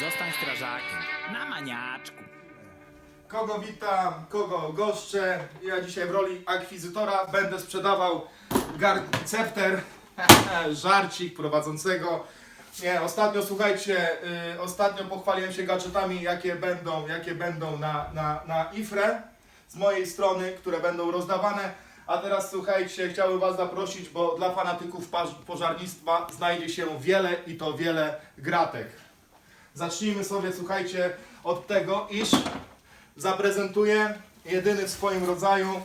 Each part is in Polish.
Zostań strażakiem. Na maniaczku. Kogo witam, kogo goszczę. Ja dzisiaj w roli akwizytora będę sprzedawał garcepter, żarcik prowadzącego. Nie, ostatnio słuchajcie, y, ostatnio pochwaliłem się gadżetami, jakie będą, jakie będą na, na, na IFRE z mojej strony, które będą rozdawane. A teraz słuchajcie, chciałbym Was zaprosić, bo dla fanatyków pożarnictwa znajdzie się wiele i to wiele gratek. Zacznijmy sobie, słuchajcie, od tego, iż zaprezentuję jedyny w swoim rodzaju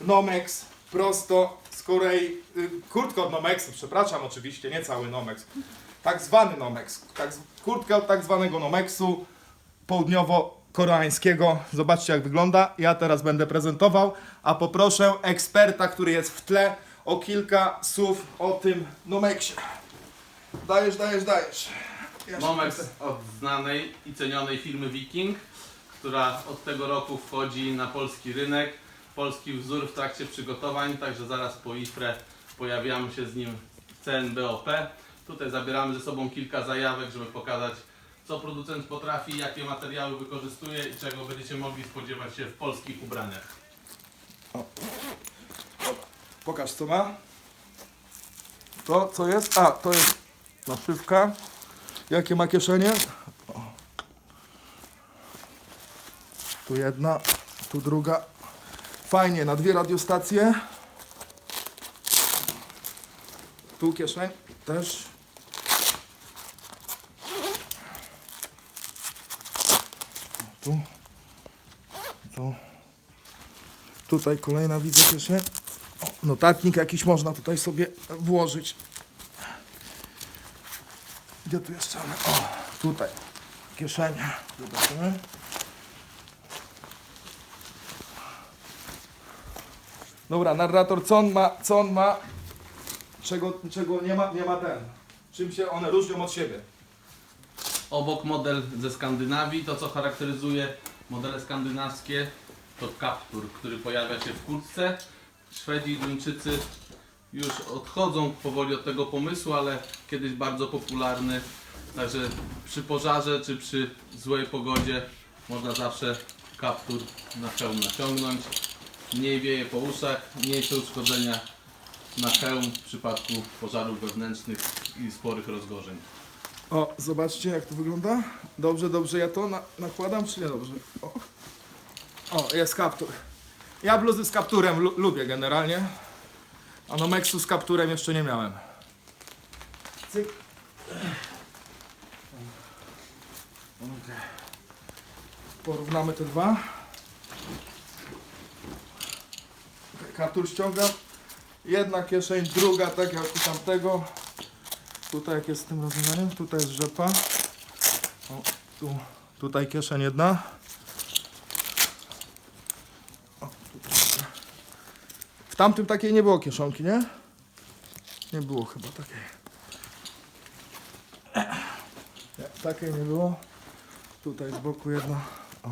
Nomex prosto z Korei, y, kurtkę od Nomexu, przepraszam oczywiście, nie cały Nomex, tak zwany Nomex, tak, kurtkę od tak zwanego Nomexu południowo-koreańskiego, zobaczcie jak wygląda, ja teraz będę prezentował, a poproszę eksperta, który jest w tle o kilka słów o tym Nomexie. Dajesz, dajesz, dajesz. Tutaj- od znanej i cenionej firmy Viking, która od tego roku wchodzi na polski rynek. Polski wzór w trakcie przygotowań, także zaraz po IFRE pojawiamy się z nim w CNBOP. Tutaj zabieramy ze sobą kilka zajawek, żeby pokazać co producent potrafi, jakie materiały wykorzystuje i czego będziecie mogli spodziewać się w polskich ubraniach. Pokaż co ma. To co jest? A, to jest naszywka. Jakie ma kieszenie? Tu jedna, tu druga. Fajnie, na dwie radiostacje. Tu kieszeń też. Tu. Tu. Tutaj kolejna widzę kieszeń. Notatnik jakiś można tutaj sobie włożyć. Gdzie tu jeszcze one? O, tutaj. Kieszenie. Zobaczymy. Dobra, narrator, co on ma, co on ma, czego, czego nie ma, nie ma ten. Czym się one różnią od siebie? Obok model ze Skandynawii, to co charakteryzuje modele skandynawskie to kaptur, który pojawia się w kurtce. Szwedzi i Duńczycy już odchodzą powoli od tego pomysłu, ale kiedyś bardzo popularny. Także przy pożarze czy przy złej pogodzie można zawsze kaptur na hełm naciągnąć. Mniej wieje po uszach, mniejsze uszkodzenia na hełm w przypadku pożarów wewnętrznych i sporych rozgorzeń. O, zobaczcie jak to wygląda. Dobrze, dobrze, ja to na, nakładam, czy nie dobrze? O, o jest kaptur. Ja bluzy z kapturem lu lubię generalnie. A Nomexu z kapturem jeszcze nie miałem. Cyk. Porównamy te dwa. Kaptur ściągam. Jedna kieszeń, druga tak jak u tamtego. Tutaj jak jest z tym rozwiązaniem, tutaj jest rzepa. O, tu, tutaj kieszeń jedna. O, tu troszkę. W tamtym takiej nie było kieszonki, nie? Nie było chyba takiej. Nie, takiej nie było. Tutaj z boku jedna. O.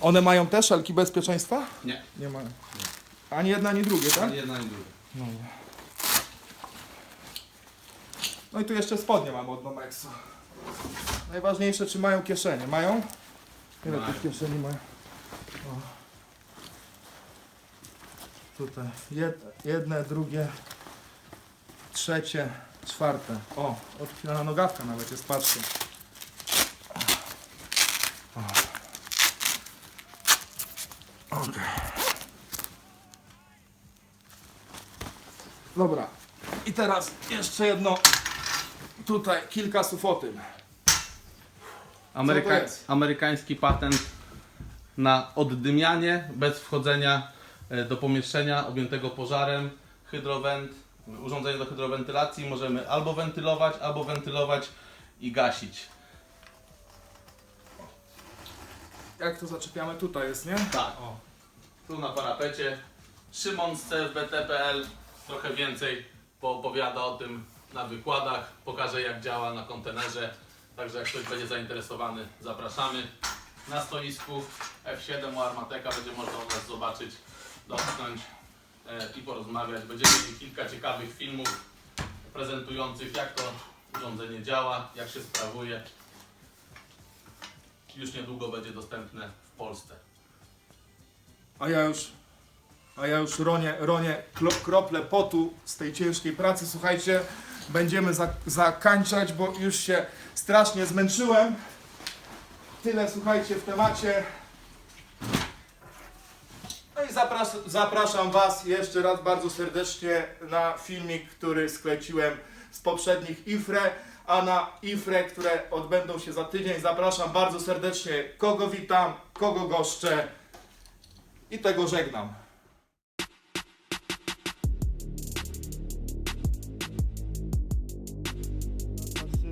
One mają też szelki bezpieczeństwa? Nie, Nie mają. Ani jedna, ani drugie, tak? ani jedna, ani druga. Dobra. No i tu jeszcze spodnie mam od Nomexu. Najważniejsze, czy mają kieszenie. Mają? Ile Mają. tych kieszeni mają? O. Tutaj jed, jedne, drugie, trzecie, czwarte. O, odpinana nogawka nawet jest, patrzcie. O. Okej. Dobra. I teraz jeszcze jedno. Tutaj kilka słów o tym. Ameryka amerykański patent na oddymianie bez wchodzenia do pomieszczenia objętego pożarem. Hydrowent, urządzenie do hydrowentylacji możemy albo wentylować, albo wentylować i gasić. Jak to zaczepiamy? Tutaj jest, nie? Tak, o. Tu na parapecie. Szymon z CFBT.pl trochę więcej poopowiada o tym na wykładach, pokaże jak działa na kontenerze. Także jak ktoś będzie zainteresowany, zapraszamy. Na stoisku F7 u Armateka będzie można u nas zobaczyć, dotknąć e, i porozmawiać. Będziemy mieli kilka ciekawych filmów prezentujących jak to urządzenie działa, jak się sprawuje. już niedługo będzie dostępne w Polsce. A ja już, a ja już ronię, ronię krople potu z tej ciężkiej pracy. Słuchajcie, będziemy za, zakończać, bo już się strasznie zmęczyłem. Tyle, słuchajcie, w temacie. Zapras zapraszam Was jeszcze raz bardzo serdecznie na filmik, który skleciłem z poprzednich IFRE, a na IFRE, które odbędą się za tydzień, zapraszam bardzo serdecznie kogo witam, kogo goszczę i tego żegnam.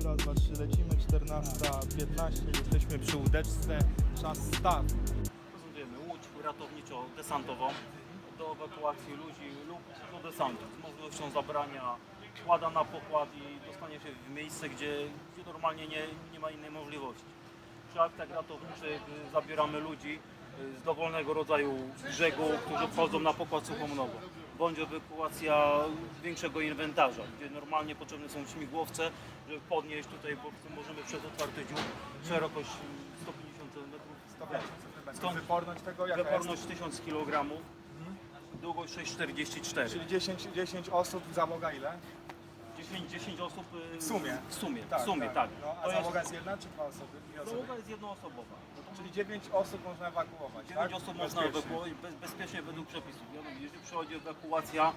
Raz, dwa, trzy, lecimy, 14.15, jesteśmy przy łódeczce, czas start. Ratowniczo-desantową do ewakuacji ludzi lub do desantu z możliwością zabrania kłada na pokład i dostanie się w miejsce, gdzie, gdzie normalnie nie, nie ma innej możliwości. Przy aktach ratowniczych y, zabieramy ludzi y, z dowolnego rodzaju brzegu, którzy wchodzą na pokład suchą nogą. Bądź ewakuacja większego inwentarza, gdzie normalnie potrzebne są śmigłowce, żeby podnieść tutaj, bo możemy przez otwarty dziób szerokość y, 150 cm. Skąd? Wyporność tego jaka Wyporność 1000 kg, długość 6,44. jest? Czyli 10, 10 osób, załoga ile? 10, 10 osób y, W sumie? W sumie, w sumie tak. No, a To jest, załoga jest jedna czy dwa osoby? Dwie osoby. załoga jest jednoosobowa. Czyli 9 osób można ewakuować, 9 tak? osób można Bezpiecznie. ewakuować bez, bezpiecznie według przepisów. Wiadomo, jeżeli przychodzi ewakuacja,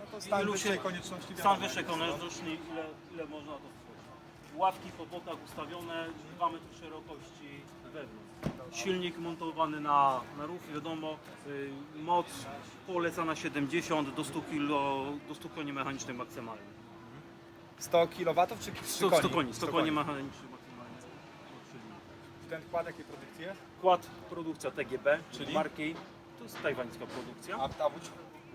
No to stan ilu wyższej się- konieczności stan wiadomo, wyższej jak jest, no. konieczności, ile, ile można to. Ławki po bokach ustawione, 2 metry szerokości wewnątrz. Silnik montowany na, na rów, wiadomo, y, moc polecana 70 do 100 kg, do 100 koni mechanicznych maksymalnie. 100 kW czy 100, 100 koni, 100 koni mechanicznych maksymalnie. od silnika. Ten kład jakiej produkcji jest? Kład produkcja TGB, Czyli? czyli marki, to jest tajwańska produkcja. A ta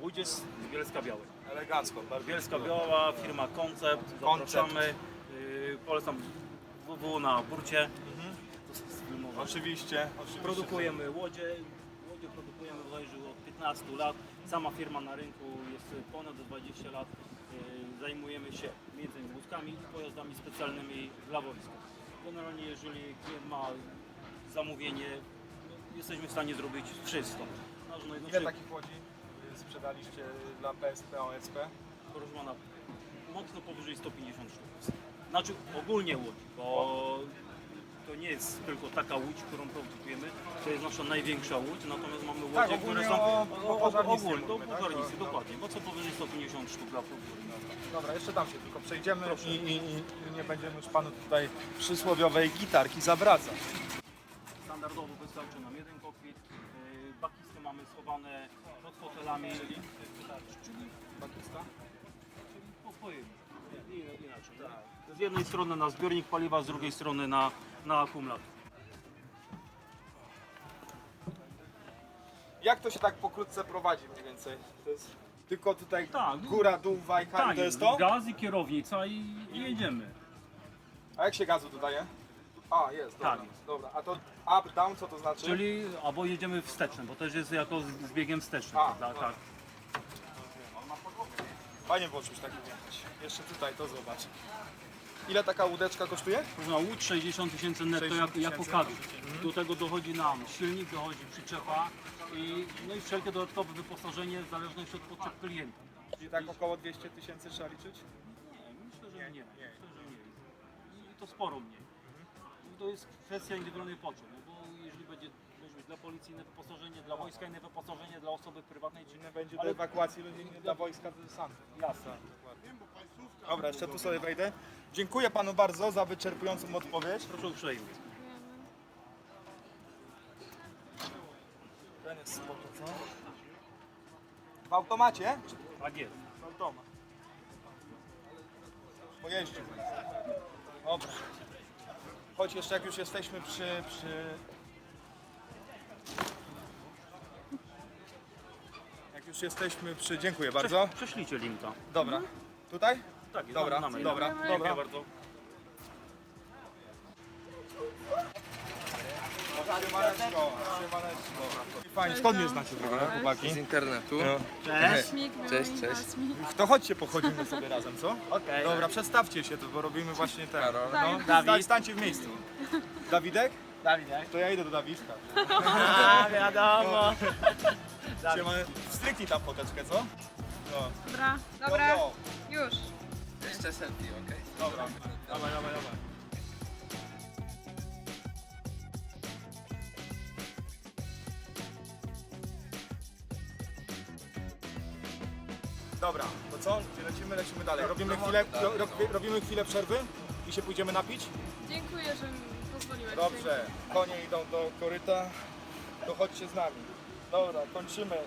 łódź? Jest z Bielska Białej. Elegancko, bardzo Bielska Biała, firma Koncept. zapraszamy. Polecam www na burcie. To jest filmowe. Oczywiście, oczywiście. Produkujemy łodzie. Łodzie produkujemy bodajże od 15 lat. Sama firma na rynku jest ponad 20 lat. Yy, Zajmujemy się między innymi łódkami i pojazdami specjalnymi dla wojska. Generalnie jeżeli klient ma zamówienie, no, jesteśmy w stanie zrobić wszystko. Nasz Ile takich łodzi y, sprzedaliście dla PSP, OSP? proszę pana, mocno powyżej 150 sztuk. Znaczy ogólnie łódź, bo to nie jest tylko taka łódź, którą produkujemy, to jest nasza największa łódź, natomiast mamy łodzie, Tak, które ogólnie są o- o pożarnictwie ogólnie, do mówimy, tak? pożarnictwie, No, no. dokładnie, mocno powyżej 150 sztuk dla. Dobra, jeszcze tam się tylko przejdziemy i, i, i nie będziemy już panu tutaj przysłowiowej gitarki zawracać. Standardowo wystarczy nam jeden kokpit, yy, bakisty mamy schowane pod fotelami, czyli, czyli Bakista? po. Nie, nie, inaczej. Z jednej strony na zbiornik paliwa, z drugiej strony na, na akumulator. Jak to się tak pokrótce prowadzi mniej więcej? To jest tylko tutaj Tak. góra, dół, wajka i to jest to? gaz i kierownica i, i jedziemy. A jak się gazu dodaje? A, jest, dobra. Tak dobra. A to up, down co to znaczy? Czyli albo jedziemy wstecznym, bo też jest jako z, z biegiem wstecznym. A, tak, no. tak. Fajnie było czymś takim jechać. Jeszcze tutaj to zobacz. Ile taka łódeczka kosztuje? Można łódź 60 tysięcy netto 60 jak, jako kadr. Do tego dochodzi nam silnik, dochodzi przyczepa i, no i wszelkie dodatkowe wyposażenie w zależności od potrzeb klienta. Czyli tak około 200 tysięcy trzeba liczyć? Nie, myślę, że Nie, nie. nie. Myślę, że nie. I to sporo mniej. I to jest kwestia indywidualnej potrzeb, no bo jeżeli będzie może być dla policji inne wyposażenie, dla wojska inne wyposażenie, dla osoby prywatnej czy Inne będzie do Ale- ewakuacji ludzi, inne dla wojska do desantu. Jasne. Dobra, jeszcze tu sobie wejdę. Dziękuję panu bardzo za wyczerpującą odpowiedź. Proszę uprzejmie. Ten jest spoko, co? W automacie? Tak jest. W automat. Pojeździł. Dobra. Chodź jeszcze jak już jesteśmy przy... przy... Jak już jesteśmy przy... Dziękuję bardzo. Prześlijcie linka. Dobra. Tutaj? Tak, jest Dobra, dobra, Dziękuję dobra. bardzo. Siemaneczko, siemaneczko. Fajnie, skąd mnie znacie w ogóle, chłopaki? Z internetu. No. Cześć. Cześć, cześć. To chodźcie pochodzimy sobie razem, co? Okej. Dobra, przedstawcie się, to bo robimy właśnie ten. Karol. No, Dawid. Stań, stańcie w miejscu. Dawidek? Dawid, jak? To ja idę do Dawidka. A, wiadomo. Siema, stryknij tam foteczkę, co? No. Dobra, dobra, No, już. Jeszcze selfie, okej? no. Dobra. Dawaj, dawaj, dawaj. Dobra, to co? Gdzie lecimy? Lecimy dalej. Robimy chwilę, ro, ro, robimy chwilę przerwy i się pójdziemy napić? Dziękuję, że mi pozwoliłeś. Dobrze, konie idą do koryta, to chodźcie z nami. Dobra, kończymy.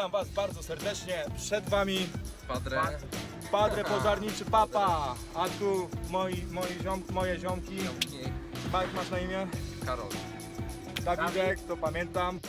Witam Was bardzo serdecznie. Przed Wami Padre. Padre Pożarniczy Papa, a tu moi, moi ziom, moje ziomki. Jak masz na imię? Karol. Dawidek, to pamiętam.